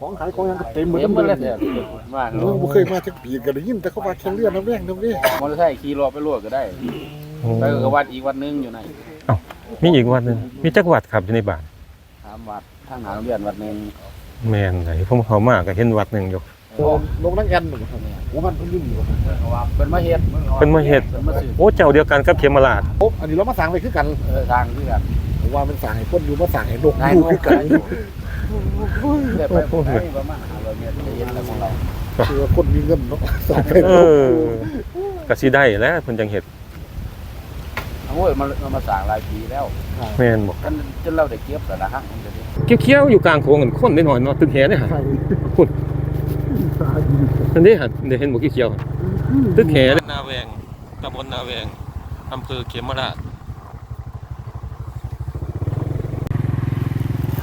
ของขายของหยังก็เต็มหมดเต็มหมดเลยเนี่เนี่ยยมากเออบ่เคยมาจักปีก็ได้ยินแต่เขาว่าแข่งเรือน้ำแรงน้ำแรงมอเตอร์ไซค์ขี่รอไปรวดก็ได้โอ้ไปกับวัดอีกวัดหนึงอยู่ไหนมีอีกวัดหนึงมีจักวัดครับอยู่ในบ้านถามวัดทางหาโรงเรียนวัดหนึงแม่นไหนผมเข้ามาก็เห็นวัดหนึงอยู่โอ้ลงนักแอนหนึ่งครับโอ้มันเพิ่นยุ่งอยู่ครับเพราะว่าเป็นมาเฮ็ดเพิ่นมาเฮ็ดเพิ่นมาซื้อโอ้เจ้าเดียวกันกับเขมราชโอ้อันนี้เรามาสั่งไปคือกันเออทางที่กันผมว่ามันสั่งให้คนอยู่มาสั่งให้นกนายอยู่โน้คือกัน ได้ไปผมได้ประมาณ500เมตรจะเห็นแล้วของเราคือว่าคนมีเงินเนาะสั่งไปเออก็สิได้แหล้วเพิ่นจังเฮ็ดโอ้ยมันมันมาสร้างหลายปีแล้วแม่นบ่กันจนเราได้เก็บแล้วนะฮะมันจะได้เขียวๆอยู่กลางโขงกันคนนิดหน่อยเนาะตึกแหเนี่ยฮะใช่พุ่นนั่นนี่ฮะได้เห็นบ่เขียวๆตึกแหนาแวงตำบลนาแวงอำเภอเขมราช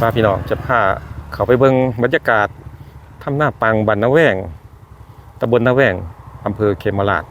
ป้าพี่น้องจะพาเขาไปเบิ่งบรรยากาศทำหน้าปังบันนาแวงตำบลนาแวงอำเภอเคมราช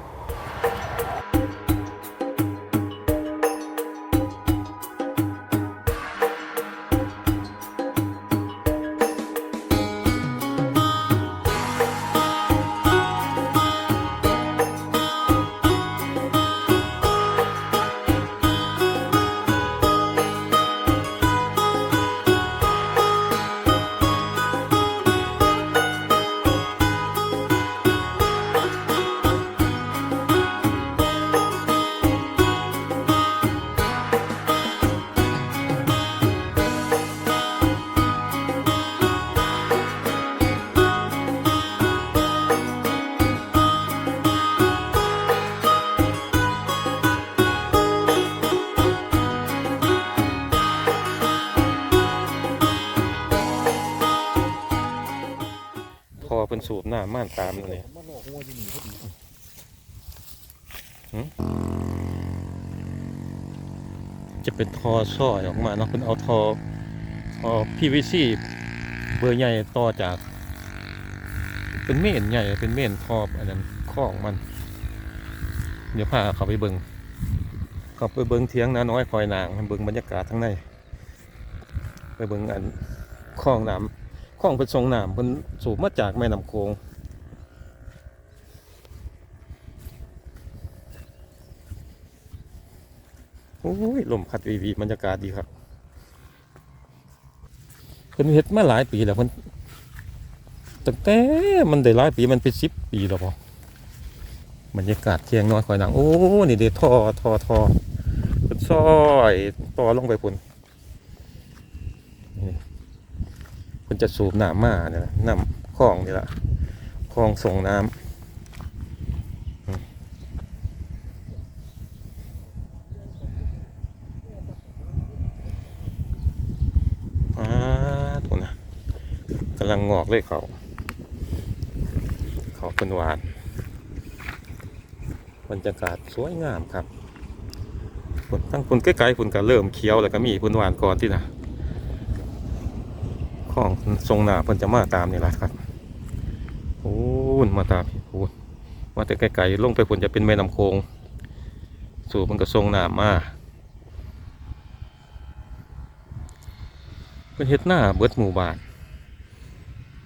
หน้าม่านตามนั่นนี่มันหลอกหัวอยู่นี่พอดีจะเป็นทอซ่อยออกมาเนาะเพิ่นเอาทอทอ PVC เบอร์ใหญ่ต่อจาก เป็นเม่นใหญ่เป็นเม่นทออันนั้นข้องมัน เดี๋ยวพาเขาไปเบิงเขาไปเบิงเทียงนาน้อยคอยนางเบิงบรรยากาศทั้งในไปเบิงอันคลองน้ำ คลองเป็นทรงน้ำเป็นสูบมาจากแม่น้ำโขงโอ้ยลมพัดวีวีบรรยากาศดีครับเพิ่นเฮ็ดมาหลายปีแล้วเพิ่นตั้งแต่มันได้หลายปีมันเป็นสิบปีแล้วพอบรรยากาศเทียงน้อยคอยหนางโอ้นี่เด็ดท่อท่อท่อเป็นซอยต่อลงไปพุ่น เพิ่นจะสูบน้ำมาเนี่ยน้ำคลองนี่ละคลองส่งน้ำมาตัวนะกำลังงอกเลยเขา เขาเป็นหวานบรรยากาศสวยงามครับฝนตั้งคนใกล้ๆฝนก็เริ่มเขียวแล้วก็มีฝนหวานก่อนที่นะ ทรงหนาเพิ่นจะมาตามนี่แหละครับโอ้นมาตามโอ้มาแต่ไกลๆลงไปฝนจะเป็นแม่น้ำโขงสู่มันก็ทรงหนามาเพิ่นเฮ็ดหน้าเบิดหมู่บ้าน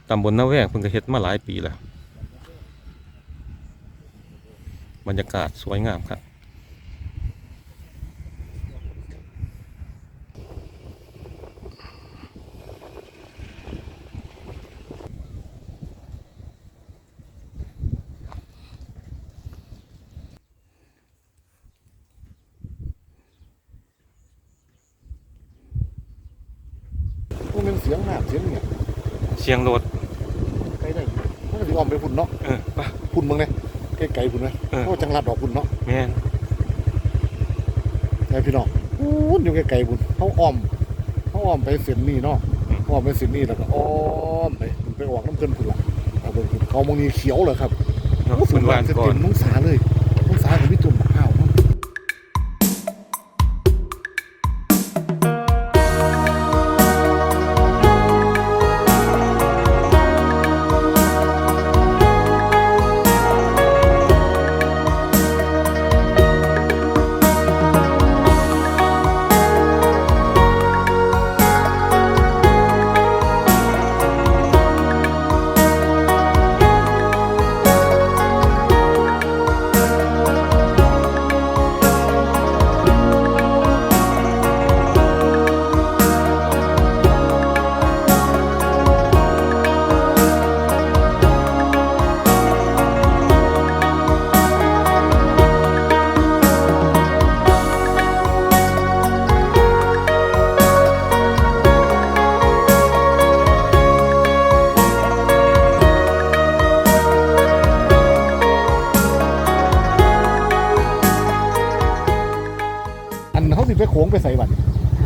ตำบลนาแวงเพิ่นก็เฮ็ดมาหลายปีแล้วบรรยากาศสวยงามครับ เป็นเสียงน้ำเสียงเนี่ยเชียงรถใกล้ได้อยู่มันก็สิอ้อมไปพุ่นเนาะเออไปพุ่นเมืองเนี่ยไกลๆพุ่นไหมเออ เพราะว่าจังหวัดดอกพุ่นเนาะแม่นไงพี่น้องพุ่นอยู่ไกลๆพุ่นเขาอ้อมเขาอ้อมไปเส้นนี้เนาะอ้อมไปเส้นนี้แล้วก็อ้อมไปไปออกน้ำเกินพุ่นละเอาเบิ่งพุ่นเขามองนี้เขียวเลยครับ เนาะฝนหวานก่อนเต็มน้องสาเลยน้องสากับพี่จุ่ม งไปใส่บัตรฮ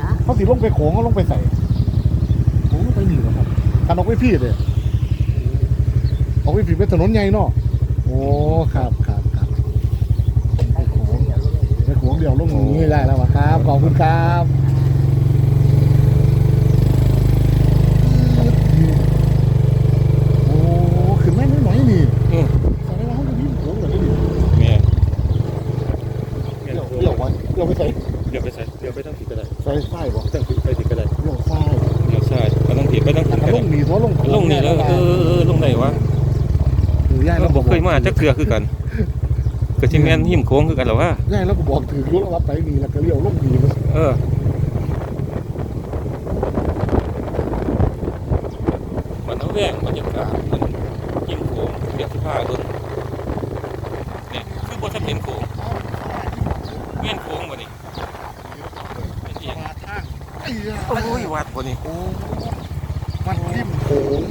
ะเขาสิลงไปโขงเขาลงไปใส่โอ้ไปหนีเหรอครับการออกไปพี่เลยออกไปพี่เป็นถนนใหญ่เนาะโอ้ครับครับครับไปโขงไปโขงเดี๋ยวลงนี้ได้แล้ววะครับขอบคุณครับโอ้ขึ้นแม่น้อยๆนี่ อืม แสดงว่าเขาจะมีโขงเหรอนี่ แม่ เดี๋ยวเดี๋ยววันเดี๋ยวไปใส่ เดี๋ยวไปใส่เดี๋ยวไปตั้งผิดก็ได้ ใส่ไส้บ่ ตั้งผิดไปผิดก็ได้ เดี๋ยวไส้ เดี๋ยวใช่ไปตั้งผิดไปตั้งผิด แต่ ก็ ล ได้ งหนีเพราะลงโข ลงนี่แล้วเออเออเออลงไหนวะ คือ ย่ายเราแล้วบอกเคยมาจักเกือคือกันก็สิแม่นหิมโค้งคือกันเหรอวะย่ายแล้วก็บอกถือยุแล้วว่าไปมีแล้วก็เลี้ยวลงหนีมันเออมันเอาแว่งบรรยากาศมันหิมโค้งเดี๋ยวสิพาเบิ่งนี่คือบ่ทันเห็นโค้งแม่นโค้งบ่นี่เป็นอีหยังมาทางไอ้ยาโอ้ยวัดบ่นี่โอ้มันริมโขง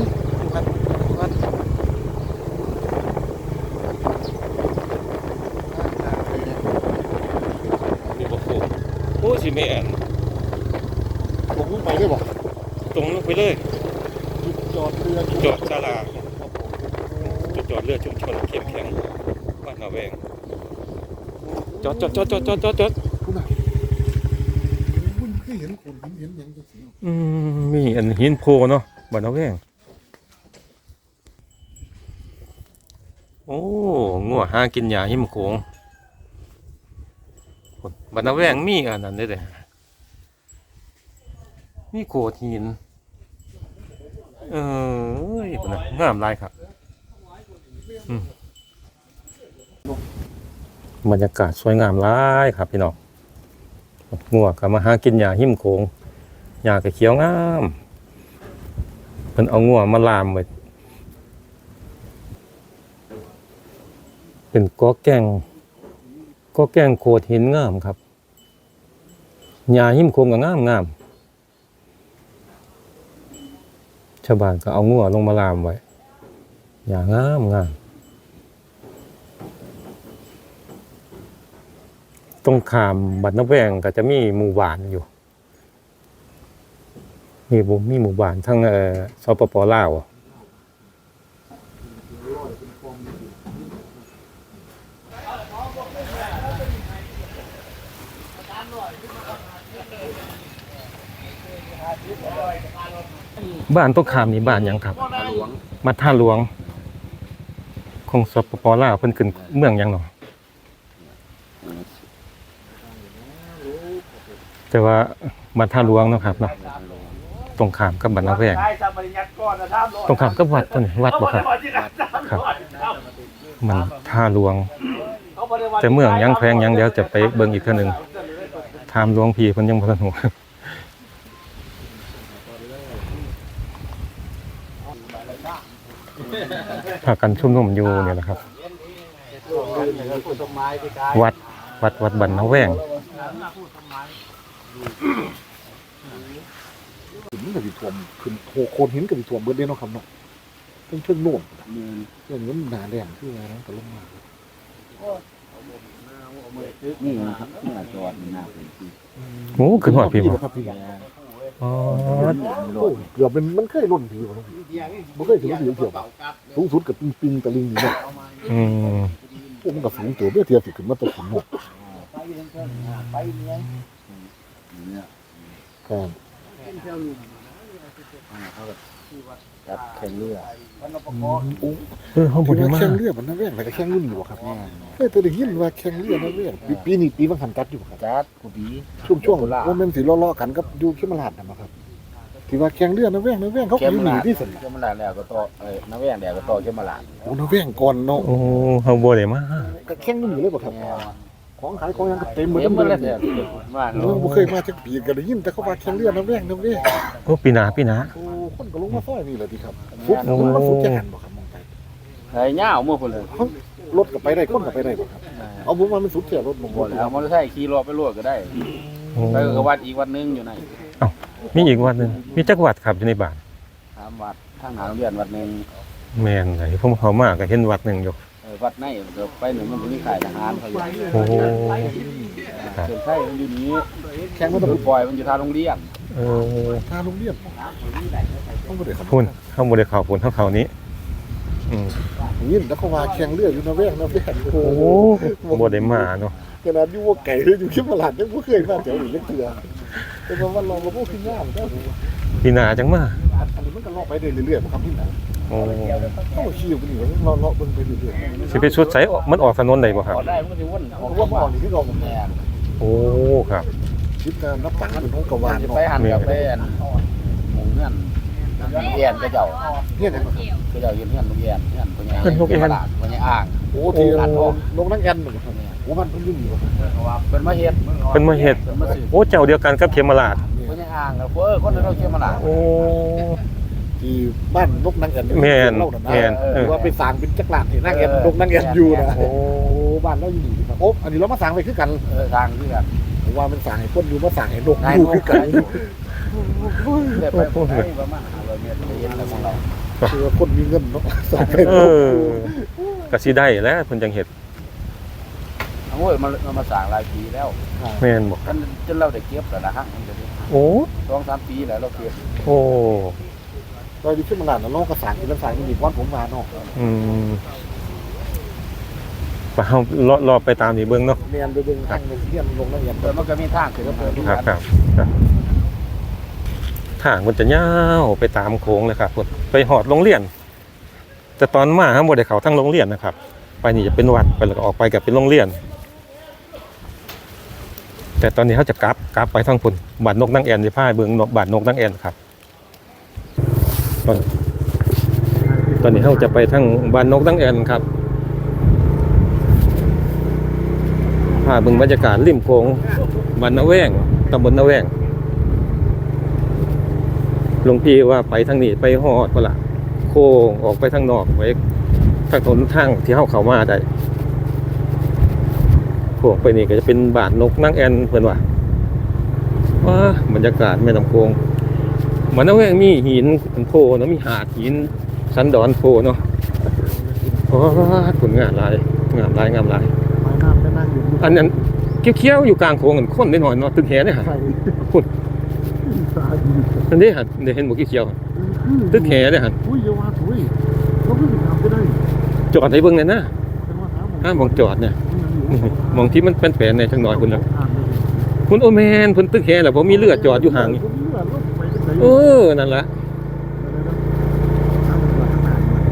วัดวัดนี่บ่โค้งโอ้สิแม่น ผมลงไปได้บอก ตรงลงไปเลย จอดเรือ จอดศาลาจุดจอดเรือชุมชนเข้มแข็ง บ้านนาแวงจอดจอดจอดจอดจอดจอดจอดคุณน่ะคุณเคยเห็นคนเห็นอย่างจะสีอืมมีอันหินโพเนาะบ้านนาแวงโอ้งัวหากินหญ้าหิมโขงบ้านนาแวงมีอันนั้นได้เลยมีโขดหินเออเอ้ยพุ่นน่ะงามหลายครับอืม บรรยากาศสวยงามหลายครับพี่น้องงัวก็มาหากินหญ้าหิมโขงหญ้าก็เขียวงามเพิ่นเอางัวมาลามไว้เป็นกอแกงกอแกงโขดหินงามครับหญ้าหิมโขงก็งามงามชาวบ้านก็เอางัวลงมาลามไว้หญ้างามงาม ตรงขามบัดน้ำแวงก็จะมีหมู่บ้านอยู่มีบุมีหมู่บ้านทั้งเอ่อสปปลาวอะบ้านต้องขามนี่บ้านหยังครับหลวงมาท่าหลวง ของสปปลาวเพิ่นขึ้นเมืองหยังเนา แต่ว่ามาท่าหลวงเนาะครับเนาะตรงขามกับบ้านนาแวงตรงขามกับวัดตัวนี้วัดบ่ครับครับ มันท่าหลวง แต่เมืองยังแขวงยังเดี๋ยวจะไปเบิ่งอีกเทื่อหนึงถามหลวงพี่เพิ่นยังบ่ทันฮู้พากันชุมนุมอยู่เนี่ยนะครับ วัดวัดวัดบันนาแวง หินกับดิถ่วมขึ้นโคโคนหินกับดิถ่วมเบิดเด้เนาะครับเนาะเพิ่งเพิ่งโน่นเมืองเรื่องนี้มันหนาแดงที่ไงนะก็ลงมานี่นะครับนี่จอดหน้าเป็นที่โอ้ขึ้นฮอดพี่บ่ครับพี่อ๋อโอ้เกือบเป็นมันเคยล่นผีบ่เนาะบ่เคยถึงผีเกี่ยวบ่สูงสุดกับปิงปิงตะลิงนี่เนาะอืมพวกมันก็สูงตัวเมื่อเทียบสิขึ้นมาตกหินเนาะไปเนี่ย เนี่ยครับจับแข่งเรือโอ้เออเฮาบ่คือได้ว่ามาแข่งเรือมันน่าแว่งแล้วก็แข่งรุ่นอยู่บ่ครับเฮ้ยแต่ได้ยินว่าแข่งเรือน่าแว่งปีปีนี้ปีบางหันจัดอยู่บ่ครับจัดกูบีช่วงช่วงว่ามันสิล้อๆกันกับอยู่เขมราชน่ะบ่ครับที่ว่าแข่งเรือน่าแว่งน่าแว่งเขาก็อยู่หนีที่สุดเข้มมาลาแล้วก็ต่อเอ้ยน้าแว่งแดดก็ต่อเข้มมาลาโอ้น่าแว่งก่อนเนาะโอ้เฮาบ่ได้มาก็แข่งรุ่นอยู่เลยบ่ครับ ของขายของหยังก็เต็มหมดเต็มทั้งหมดเมืเลอยงเนี่ยว่าเออบ่เคยมาจักปีก็ได้ยินแต่เขาว่าแข่งเรือน่าแว่งน่าแว่งโอ้ปีหน้าปีหน้าโอ้คนก็ลงมาซอยนี่แหละที่ครับฟุกมันมาฟุกแข่งบ่ครับมองไปไอ้เงาเมื่อคนเลยรถก็ไปได้คนก็ไปได้บ่ครับเอาผมว่ามันสุดแค่รถบ่หมดแล้วมอเตอร์ไซค์ขี่รอไปรวดก็ได้โอ้ไปกับวัดอีกวัดนึงอยู่ไหนมีอีกวัดหนึงมีจักวัดครับอยู่ในบ้านถามวัดทางหาโรงเรียนวัดนึงแม่นไหนผมเข้ามาก็เห็นวัดหนึงอยู่ วัดไหนเดี๋ยวไปหนึ่งมันจะมีขายทหารเขาอยู่โอ้โหครับเส้นไส้มันอยู่นี้แข่งมันต้องคือปล่อยมันอยู่ทางโรงเรียนเออทาโรงเรียนต้องไปเด็กครับพุ่นเข้าบ่ได้เข้าพุ่นเท่าเขานี้อืมยินแล้วเขาว่าแข่งเรืออยู่นะแว่งนะแว่งโอ้บ่ได้มาเนาะขนาดอยู่ว่าไก่เลยอยู่ที่ตลาดยังไม่เคยมาแถวนี้เล็กเถื่อ แต่ว่าวันลองมาพูดขึ้นยากก็พี่นาจังมาอันนี้มันก็เลาะไปเรื่อยๆครับพี่หนาโอ้ต้องขี่ไปนี่เราเลาะเบิ่งไปเรื่อยสิไปสุดไสมันออกถนนได้บ่ครับพอได้มันก็จะวนๆอเพอกราะว่าหมอนี่ที่เราผมแม่นโอ้ครับคิดการนับตังค์เป็นน้องกวานจะเนาะไปหันกับไปอันหมู่เงื่อนเงียนก็เจ้าเนี่ยเนี่ยก็เจ้าเงียนเงียนโรงเรียนเงียนพ่อใหญ่เงียนตลาดพ่อใหญ่อ่างโอ้ทีลงนั่งแอนหนึ่ง โอ้มันเพิ่งยุ่งอยู่เป็นมาเฮ็ดเพิ่นมาเฮ็ดเป็นมาสืบโอ้เจ้าเดียวกันกับเขมราชพ่อใหญ่อ่างแล้วเออคนนั้นเราเชื่อมาหลาโอ้ ที่บ้านนกนางแอนแม่นเล่านะแม่นเออ ว่าไปสางเป็นจักรลานที่นางแอนนกนางแอนอยู่นะโอ้โอ้บ้านเราอยู่นี่ครับโอ้อันนี้เรามาสางไปคือกันเออทางที่กันผมว่ามันสางให้คนอยู่มาสางให้นกนายอยู่นคืกอกันได้ไปประมาณ500เมตรจะเห็นแล้วของเราคือว่าคนมีเงินเนาะสางให้เอนกอก็สิได้แหล้วเพิ่นจังเฮ็ด โอ้ยมันมันมาสร้างหลายปีแล้วแม่นบ่กันจนเราได้เก็บแล้วนะฮะมันจะได้โอ้สองสามปีแล้วเราเก็บโอ้เราอยู่ขึ้นมาหลานแล้วเราก็สางที่มันสางมันมีก้อนผมมาเนาะอืมไปเฮารอรอไปตามนี่เบิ่งเนาะเรียนไปเบิ่งทางเรียนลงนางแอนเออมันก็มีทางขึ้นมาเพิ่มครับครับครับทางมันจะยาวไปตามโค้งเลยครับพุ่นไปหอดโรงเรียน แต่ตอนมาฮะบ่ได้เข้าทางโรงเรียนนะครับ ไปนี่จะเป็นวัดไปแล้วก็ออกไปกับเป็นโรงเรียน แต่ตอนนี้เขาจะกลับกลับไปทางพุ่นบานนกนางแอนที่พาเบิ่งบานนกนางแอนครับตอนตอนนี้เขาจะไปทางบ้านนกนางแอนครับพาเบิ่งบรรยากาศริมโขงบ้านนาแวงตำบลนาแวงหลวงพี่ว่าไปทางนี้ไปหอดก็ละโค้งออกไปทางนอกไปทางถนนทางที่เขาเขามาได้ ค้งไปนี่ก็จะเป็นบ้านนกนางแอ่นเพิ่นว่าว้าบรรยากาศแม่น้ำโขงบ้านนาแวงมีหินโพเนาะมีหาดหินสันดอนโพเนาะโอ้ผลงานหลายงามหลายงามหลายไม้น้ำแม่นั่งอยู่อันนั้นเขียวๆอยู่กลางโค้งกันคนได้หน่อยเนาะตึกแหเนี่ยฮะใส่พุ่นตาดีอันนี้ฮะได้เห็นหมวกเขียวๆฮะตึกแหเนี่ยฮะอุ้ยอย่าว่าถุยเราไม่ถึงทำก็ได้จอดให้เบิ่งเลยนะเป็นว่าหาหมห้ามมองจอดเนี่ยนี่ มองที่มันเป็นแผลในจังหน่อยพุ่นน่ะคุณโอแมนเพิ่นตึกแหแล้วบ่มีเลือดจอดอยู่ห่างนี่เออนั่นล่ะ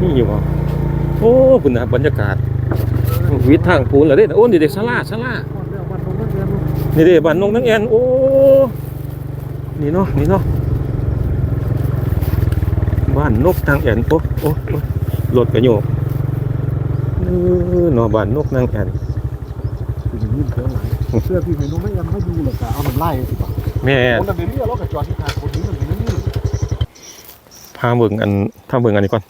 นี่อยู่บ่โอ้พุ่นน่ะบรรยากาศวิทย์ทางปูนแล้วเด้โอ้นี่เด้ศาลาศาลานี่เด้บ้านนงนังแอนโอ้นี่เนาะนี่เนาะบ้านนกทางแอนโอ้โอ้โอ้รถกระโยกเออเนาะบ้านนกนางแอน เสื้อพี่เห็นน้องไม่ยังไม่ดูหรอกเอามันไล่สิป่ะแม่คนนั้นเดี๋ยวนี้เรากระจอดที่ทางคนนี้มันไม่นี่พาเบิ่งอันพาเบิ่งอันนี้ก่อน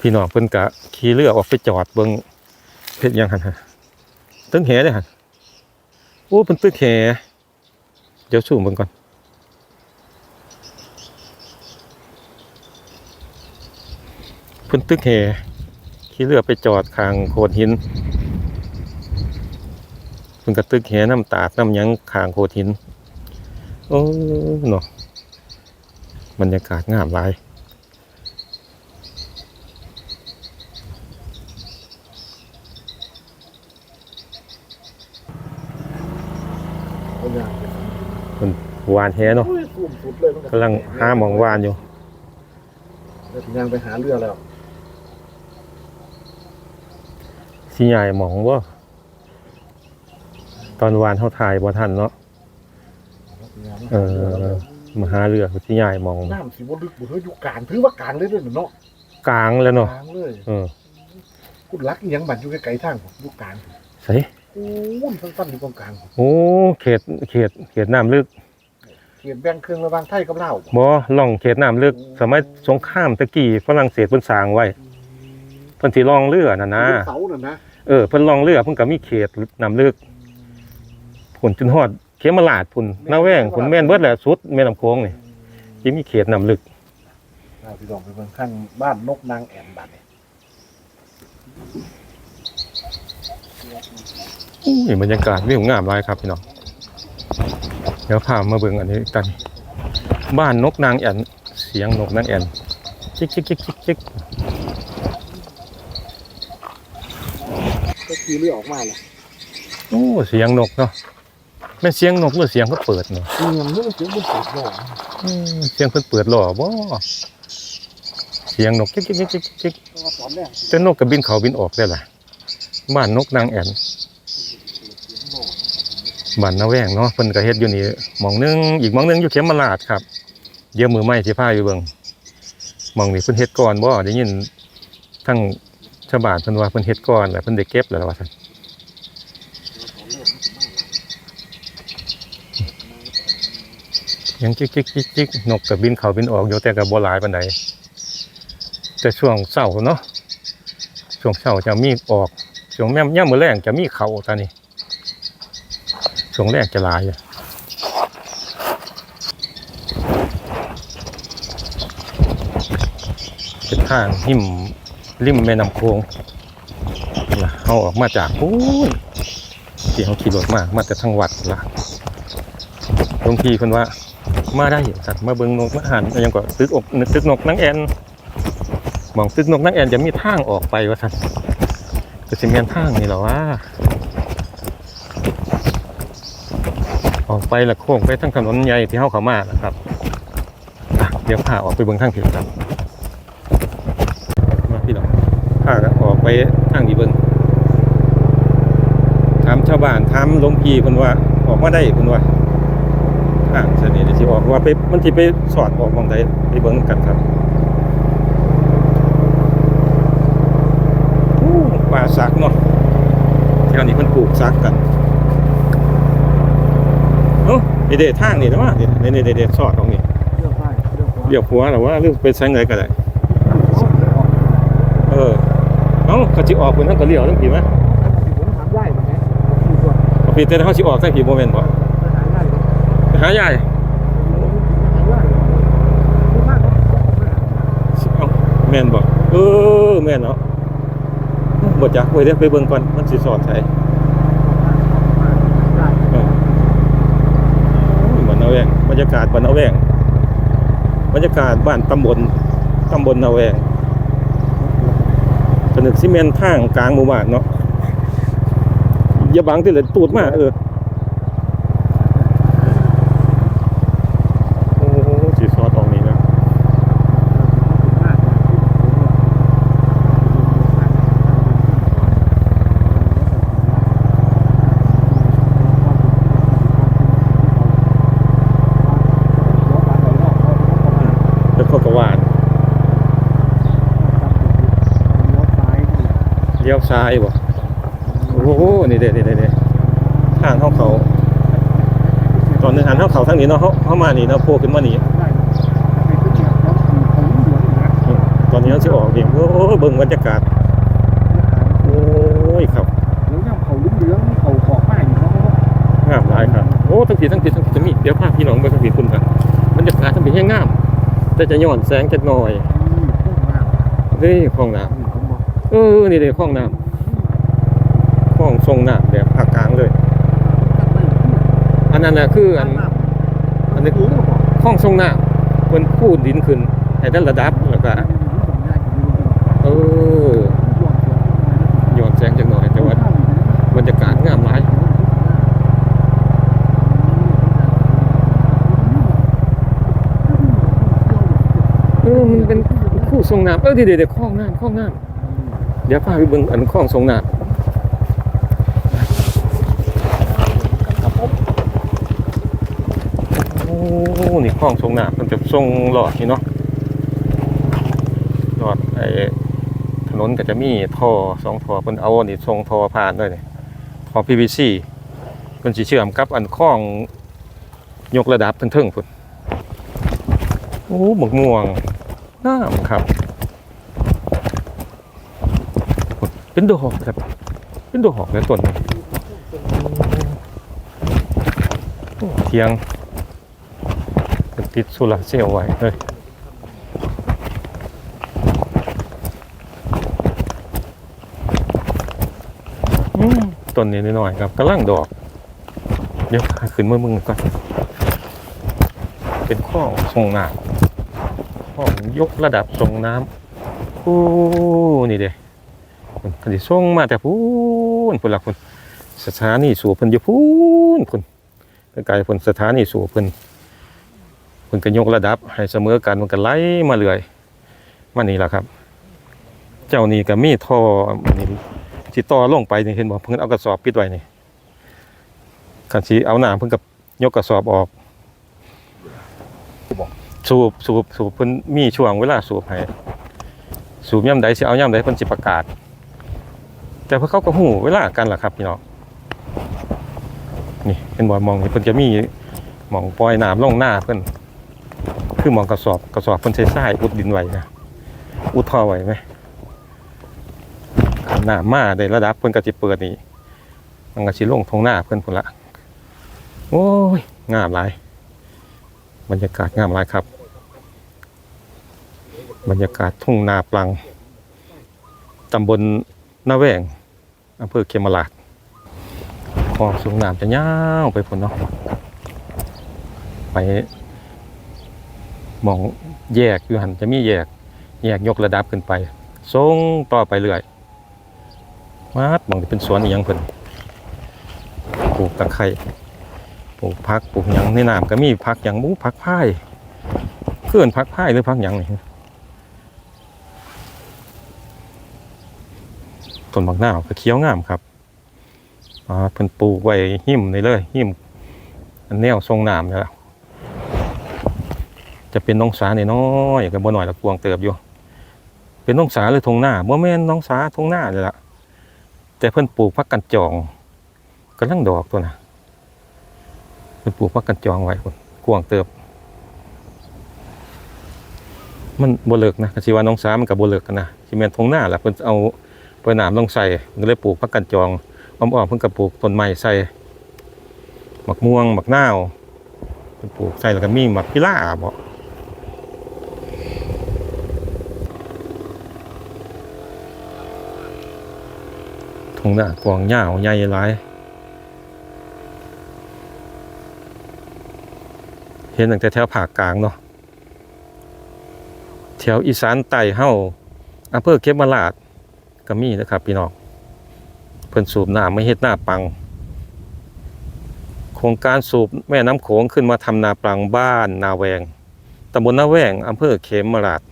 พี่น้องเพิ่นกะขี่เรือออกไปจอดเบิ่งเฮ็ดหยังหั่นฮะตึกแหเด้หั่นโอ้เพิ่นตึกแหเดี๋ยวซูมเบิ่งก่อนเพิ่นตึกแหขี่เรือไปจอดข้างโขดหิน เพิ่นก็ตึกแหน้ำตาดน้ำหยังข้างโขดหินโอ้เนาะบรรยากาศงามหลายคนอย่างหวานแฮเนาะสุ่มสุดเลยกำลังหาหมองหวานอยู่ถึงยังไปหาเรือแล้วสิใหญ่หมองว่า ตอนหวานเฮาถ่ายบ่ทันเนาะเออมาหาเรือสิใหญ่หมองน้ำสีบลึกบุเฮ้ยอยู่กลางถือว่ากลางเลยด้วยเนาะกลางแล้วเนาะกลางเลยเออคุณรักยังบันอยู่ไกลๆทางอยู่กลางใส่โอ้ยสั้นๆอยู่ตรงกลางโอ้เขตเขตเขตน้ำลึกเขียนแบ่งเครื่องระหว่างไทยกับลาวบ่ล่องเขตน้ำลึก สมัยสงครามตะกี้ฝรั่งเศสเพิ่นสร้างไว้เพิ่นสิล่องเรือน่ะนะเสาน่ะนะเออเพิ่นล่องเรือเพิ่นก็มีเขตน้ำลึก ผลจนฮอดเขมราชพุ่นนาแวงพุ่นแม่นเบิดแหละสุดแม่น้ำโขงนี่ที่มีเขตน้ำลึกอ่าพี่น้องไปเบิ่งข้างบ้านนกนางแอ่นบัดนี่อุ้ยบรรยากาศวิวงามหลายครับพี่น้องเดี๋ยวพามาเบิ่งอันนี้กัน บ้านนกนางแอ่นเสียงนกนางแอ่นจิกจิกจิกจิกจิกก็ขี่เรือออกมาเลยโอ้เสียงนกเนาะ แม่นเสียงนกหรือเสียงเขาเปิดเนาะเงียบเรื่องเสียงมันเปิดหน่ออืมเสียงเพิ่นเปิดหล่อบ่เสียงนกจิกจิกจิกจิกจิกว่าตอนแรกแต่นกก็บินเขาบินออกได้ล่ะบ้านนกนางแอ่นบ้านนาแวงเนาะเพิ่นก็เฮ็ดอยู่นี่หม่องหนึงอีกหม่องหนึงอยู่เขมราชครับ เดี๋ยวมือใหม่สิพาอยู่เบิ่งหม่องนี้เพิ่นเฮ็ดก่อนบ่ได้ยินทั้งชาวบ้านเพิ่นว่าเพิ่นเฮ็ดก่อนแล้วเพิ่นได้เก็บแล้วว่าซั่น ยังจิกจิกจิกจิกนกก็บินเขาบินออกอยู่แต่ก็บ่หลายปานใดแต่ช่วงเช้าเนาะช่วงเช้าจะมีออกช่วงแม่ย่ามมื้อแรงจะมีเขาตานี่ช่วงแรกจะลายอยู่เป็นทางหิมริมแม่น้ำโขงเขาออกมาจากโอ้ยที่เขาขี่รถมากมาแต่ทางวัดละหลวงพี่คนว่า มาได้สัตว์มาเบิงนกมาหันยังก็ตึกอกนึกตึกนกนังแอนมองตึกนกนังแอนจะมีทางออกไปว่าสัตว์จะสิเมียนทางนี่หรอวะออกไปละโค้งไปทั้งถนนใหญ่ที่เขาเขามานะครับเดี๋ยวพาออกไปเบิงทางผิวครับมาพี่น้องพากันออกไปทางดีเบิงถามชาวบ้านถามลงพี่เพิ่นว่าออกมาได้เพิ่นว่า ทางเสน่ห์สิออกว่าไปมันสิไปสอดออกหมองใดไปเบิ่งกันครับโอ้ป่าสักเนาะแถวนี้เพิ่นปลูกสักกันเอ้านี่เด้ทางนี่นะว่านี่นี่เด้ๆสอดตรงนี้เรื่องไปเรื่องขวาเดี๋ยวหัวหรือว่าหรือไปใช้ไงก็ได้เออเอ้าเขาจิออกคนทั้งกะเลี้ยวทั้งผีไหมผมถามได้ไหมขี่ตัวเอาผีแต่เขาสิออกทั้งผีโมเมนต์บ่ ถามได้ไหม ไป หายายถามได้ผู้มากก็ออกมาสิเอ้าแม่นบ่เออแม่นเนาะบ่จักไว้เด้อไปเบิ่งก่อนมันสิสอดใส่ได้เออโอ้ยบ้านนาแวงบรรยากาศบ้านนาแวงบรรยากาศบ้านตำบลตำบลนาแวงสนึกซีเมนต์ทางกลางหมู่บ้านเนาะอย่าบังที่เลยตูดมากเออโหสีซอสออกนี่นะแล้วก็กระวานเลี้ยวซ้ายบ่โอ้โหนี่เด็ดเด็ดเด็ดทางเข้าเขา ตอนนึงหันเข้าเขาทางนี้เนาะเขาเข้ามานี่เนาะโผล่ขึ้นมานี่ตอนนี้เขาจะออกเองโอ้ยเบิ่งบรรยากาศโอ้ยครับงามหลายครับโอ้ทั้งผีทั้งผีทั้งผีจะมีเดี๋ยวพาพี่น้องไปทั้งผีคุณกันบรรยากาศทั้งผีแห้งงามแต่จะย้อนแสงจักหน่อยเฮ้ยคลองน้ำ เออนี่เลยคลองน้ำคลองทรงน้ำแบบภาคกลางเลย อันนั้นนะคืออันอันนี้คลองทรงน้ำมันพูดดินขึ้นให้ได้ระดับแล้วก็เออย้อนแสงจักหน่อยแต่ว่าบรรยากาศงามหลายเออมันเป็นคู่ทรงน้ำเออเดี๋ยวเดี๋ยวคลองน้ำคลองน้ำ เดี๋ยวพาไปเบิ่งอันคลองทรงน้ำโอ้นี่คลองทรงน้ำมันจะทรงหลอดนี่เนาะหลอดไอ้ถนนก็จะมีท่อสองท่อเพิ่นเอานี่ทรงท่อผ่านด้วยนี่ท่อ PVC เพิ่นสิเชื่อมกับอันคลองยกระดับเทิงๆพุ่นโอ้หมกม่วงงามครับ เป็นดอกครับ เป็นดอกแล้วต้นนี้เทียง ติดโซลาร์เซลไว้เลยต้นนี้น้อยครับกำลังดอก เดี๋ยวพาขึ้นมือมึงก่อน เป็นข้องทรงน้ำข้อยกระดับทรงน้ำอู้นี่เด้ มันสิส่งมาแต่พูนพุ่นละพุ่นสถานีสู่เพิ่นอยู่พูนพุ่นไกลๆพุ่นสถานีสู่เพิ่นเพิ่นก็ยกระดับ ให้เสมอกันมันก็ไหลมาเรื่อยมานี่แหละครับ เจ้านี่ก็มีท่อนี่ที่ต่อลงไปนี่เห็นบ่เพิ่นเอากระสอบปิดไว้นี่คันสิเอาน้ำเพิ่นก็ยกกระสอบออก สูบสูบสูบเพิ่นมีช่วงเวลาสูบให้สูบย่ำใดสิเอาย่ำใดเพิ่นสิประกาศ แต่เพิ่นเขาก็หูเวลากันล่ะครับพี่น้องนี่เป็นบ่อมองนี่เพิ่นจะมีมองปล่อยน้ำลงหน้าเพิ่นคือมองกระสอบกระสอบเพิ่นใช้ทรายอุดดินไว้นะอุดท่อไว้ไหมหน้ำมาได้ระดับเพิ่นก็สิเปิดนี่มันก็สิลงทงหน้าเพิ่นพุ่นละโอ้ยงามหลายบรรยากาศงามหลายครับ บรรยากาศทุ่งนาปลังตำบลนาแวง อำเภอเขมราชคลองสูงน้ำจะยาวไปพุ่นเนาะไปมองแยกอยู่หันจะมีแยก แยกยกระดับขึ้นไปส่งต่อไปเรื่อยมาดมองเป็นสวนอีหยังเพิ่นปลูกตะไคร้ปลูกพักปลูกหยังในน้ำก็มีพักหยังมูพักพายเพื่อนพักพายหรือพักหยังนี่ ต้นบักหน้าวก็เคี้ยวงามครับอ่าเพิ่นปลูกไว้หิมนี่เลยหิมอันแนวทรงน้ำนี่แหละจะเป็นน้องสาเนี่ยน้อยก็บ่น้อยละกวงเติบอยู่ เป็นน้องสาหรือทงหน้าบ่แม่นน้องสาทงหน้าเลยล่ะ แต่เพิ่นปลูกพักกันจองกำลังดอกตัวน่ะมันปลูกพักกันจองไว้คนกวงเติบ มันบ่เลิกนะกสิว่าน้องสามันกับบ่เลิกกันนะสิแม่นทงหน้าล่ะเพิ่นเอา ไปน้ำลงใส่ก็เลยปลูกพักกันจองอ้อมๆเพิ่นก็ปลูกต้นไม้ใส่หมักม่วงหมักนาวปลูกใส่แล้วก็มีหมักพิล่าบ่ทงหน้ากวางยาวใหญ่หลายเห็นตั้งแต่แถวภาคกลางเนาะแถวอีสานใต้เฮาอำเภอเขมราช ก็มีนะครับพี่น้องเพิ่นสูบน้ำไม่เฮ็ดหน้าปัง โครงการสูบแม่น้ำโขงขึ้นมาทำนาปังบ้านนาแวงตำบลนาแวงอำเภอเขมราช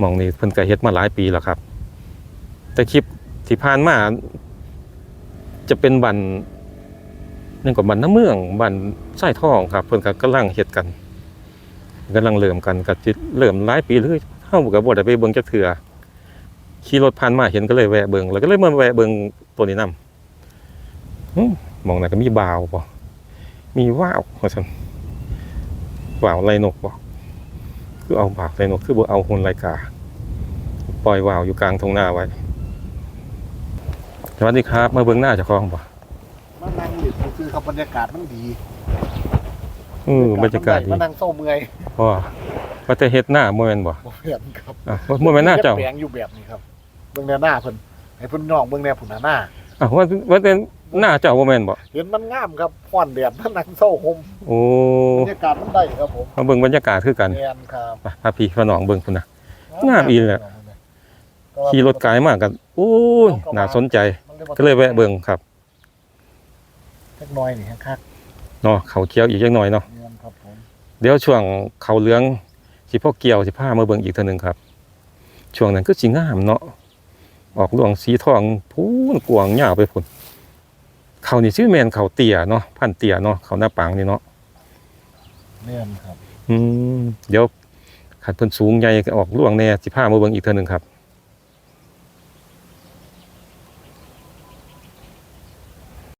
มองนี้เพิ่นก็เฮ็ดมาหลายปีแล้วครับ แต่คลิปที่ผ่านมาจะเป็นบันนั่นก็บันน้ำเมืองบันไส้ทองครับเพิ่นก็กำลังเฮ็ดกันกำลังเริ่มกันก็สิเริ่มหลายปีเลยเฮาก็บ่ได้ไปเบิ่งจักเทื่อ ขี่รถผ่านมาเห็นก็เลยแวะเบิ่งแล้วก็เลยมาแวะเบิ่งตัวนี้นำมองนั่นก็มีบาวบ่มีว่าวว่าซั่นว่าวไรนกบ่คือเอาบ่าวไรนกคือบ่เอาหุ่นไรกาปล่อยว่าวอยู่กลางทุ่งนาไว้สวัสดีครับมาเบิ่งหน้าเจ้าของบ่มานั่งหลิบคือครับบรรยากาศมันดีเออบรรยากาศดีมานั่งเศร้าเมื่อยพ่อว่าแต่เฮ็ดหน้าบ่แม่นบ่บ่เห็นครับอะบ่แม่นหน้าเจ้าแปลงอยู่แบบนี้ครับ เบิ่งแนวหน้าเพิ่นให้เพิ่นน้องเบิ่งแนวผุนหน้าอะว่าว่าแต่หน้าเจ้าบ่แม่นบ่เห็นมันงามครับฟ้อนแดดมานั่งเศร้าห่มโอ้บรรยากาศมันได้ครับผมมาเบิ่งบรรยากาศคือกันแม่นครับไปพาพี่พาน้องเบิ่งพุ่นน่ะ งามอีหลีแหละ ขี่รถไกลมากก็โอ้ยน่าสนใจ ก็เลยแวะเบิ่งครับจักหน้อยนี่ครับเนาะเขาเขียวอีกจักหน่อยเนาะแม่นครับผมเดี๋ยวช่วงเขาเหลืองสิพอเกี่ยวสิพามาเบิ่งอีกเทื่อหนึงครับ ช่วงนั้นก็สิงามเนาะ ออกดวงสีทองพูนกวางยาวไปพุ่นเขานี่ชื่อแม่นเขาเตี้ยเนาะพันเตี้ยเนาะเขาหน้าปังนี่เนาะแม่นครับ อืมเดี๋ยวขันเพิ่นสูงใหญ่ก็ออกล่วงแน่สิพามาเบิ่งอีกเทื่อหนึงครับ